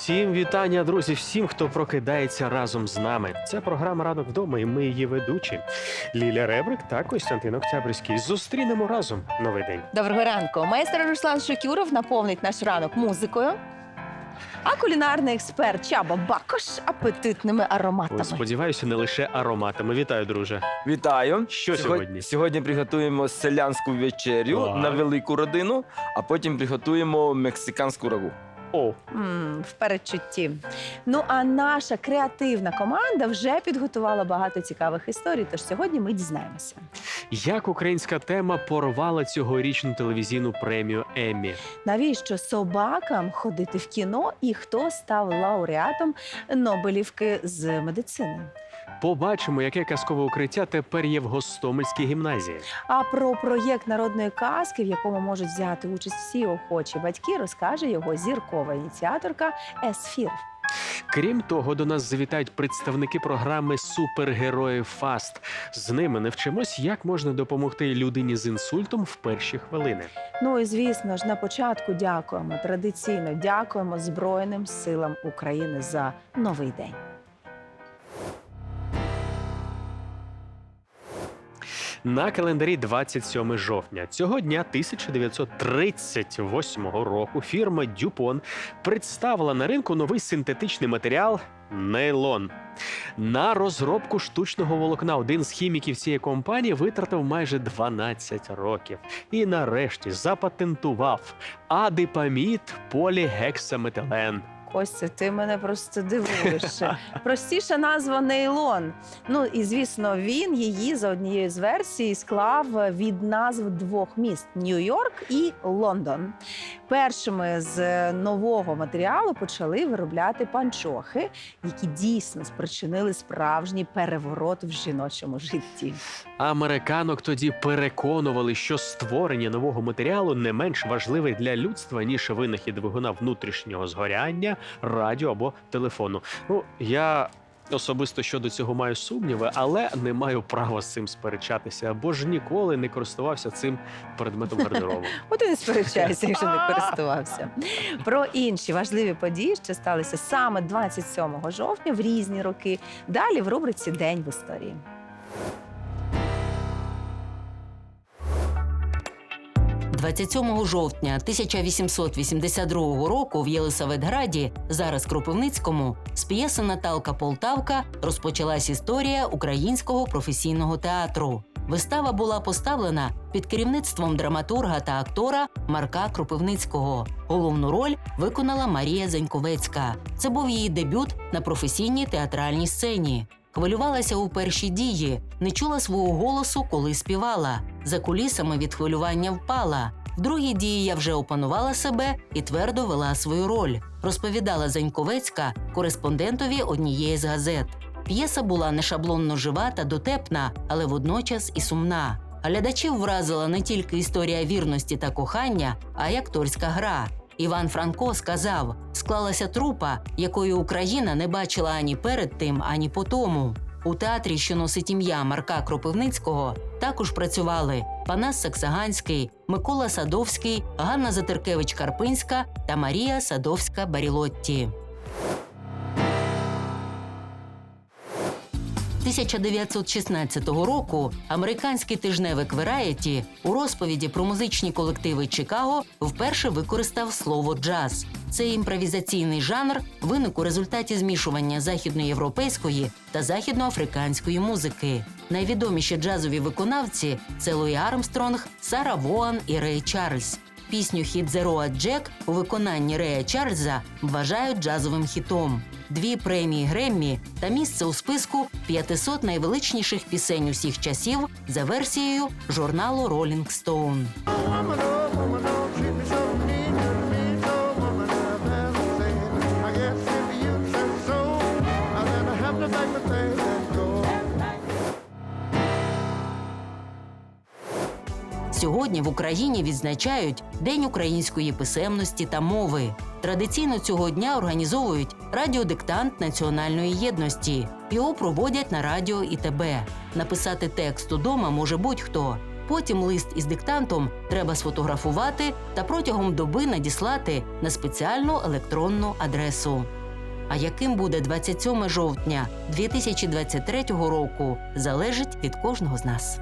Всім вітання, друзі, всім, хто прокидається разом з нами. Це програма Ранок вдома, і ми її ведучі. Ліля Ребрик та Костянтин Октябрьський. Зустрінемо разом новий день. Доброго ранку. Майстер Руслан Шокюров наповнить наш ранок музикою. А кулінарний експерт Чаба Бакош апетитними ароматами. Ой, Сподіваюся, не лише ароматами. Вітаю, друже. Вітаю! Що сьогодні? Сьогодні приготуємо селянську вечерю Так. на велику родину, а потім приготуємо мексиканську рагу. О, М, в передчутті. Ну а наша креативна команда вже підготувала багато цікавих історій. Тож сьогодні ми дізнаємося. як українська тема порвала цьогорічну телевізійну премію Еммі. Навіщо собакам ходити в кіно і хто став лауреатом Нобелівки з медицини? Побачимо, яке казкове укриття тепер є в Гостомельській гімназії. А про проєкт народної казки, в якому можуть взяти участь всі охочі батьки, розкаже його зіркова ініціаторка Есфір. Крім того, до нас завітають представники програми Супергерої Фаст. З ними навчимось, як можна допомогти людині з інсультом в перші хвилини. Ну і звісно ж, на початку дякуємо традиційно дякуємо Збройним силам України за новий день. На календарі 27 жовтня цього дня 1938 року фірма Дюпон представила на ринку новий синтетичний матеріал нейлон. На розробку штучного волокна один з хіміків цієї компанії витратив майже 12 років і нарешті запатентував адипамід полігексаметилен. Костя, ти мене просто дивуєш. Простіша назва нейлон. Ну і звісно, він її за однією з версій склав від назв двох міст Нью-Йорк і Лондон. Першими з нового матеріалу почали виробляти панчохи, які дійсно спричинили справжній переворот в жіночому житті. Американок тоді переконували, що створення нового матеріалу не менш важливе для людства, ніж винахід двигуна внутрішнього згоряння, радіо або телефону. Ну я. Особисто щодо цього маю сумніви, але не маю права з цим сперечатися, бо ж ніколи не користувався цим предметом гардеробу. От і не сперечайся, якщо не користувався. Про інші важливі події, що сталися саме 27 жовтня в різні роки. Далі в рубриці День в історії. 27 жовтня 1882 року в Єлисаветграді, зараз Кропивницькому, з п'єси Наталка Полтавка розпочалась історія українського професійного театру. Вистава була поставлена під керівництвом драматурга та актора Марка Кропивницького. Головну роль виконала Марія Заньковецька. Це був її дебют на професійній театральній сцені. Хвилювалася у перші дії, не чула свого голосу, коли співала. За кулісами від хвилювання впала. В другій дії я вже опанувала себе і твердо вела свою роль, розповідала Заньковецька кореспондентові однієї з газет. П'єса була не шаблонно жива та дотепна, але водночас і сумна. Глядачів вразила не тільки історія вірності та кохання, а й акторська гра. Іван Франко сказав: склалася трупа, якої Україна не бачила ані перед тим, ані по тому. У театрі, що носить ім'я Марка Кропивницького, також працювали Панас Саксаганський, Микола Садовський, Ганна Затеркевич Карпинська та Марія Садовська Барілотті. 1916 року американський тижневик Variety у розповіді про музичні колективи Чикаго вперше використав слово джаз. Цей імпровізаційний жанр виник у результаті змішування західноєвропейської та західноафриканської музики. Найвідоміші джазові виконавці це Луї Армстронг, Сара Воан і Рей Чарльз. Пісню «Hit the Road Jack» у виконанні Рея Чарльза вважають джазовим хітом. Дві премії Греммі та місце у списку 500 найвеличніших пісень усіх часів за версією журналу Rolling Stone. Сьогодні в Україні відзначають День української писемності та мови. Традиційно цього дня організовують радіодиктант національної єдності. Його проводять на радіо і ТБ. Написати текст удома може будь-хто. потім лист із диктантом треба сфотографувати та протягом доби надіслати на спеціальну електронну адресу. А яким буде 27 жовтня 2023 року, залежить від кожного з нас.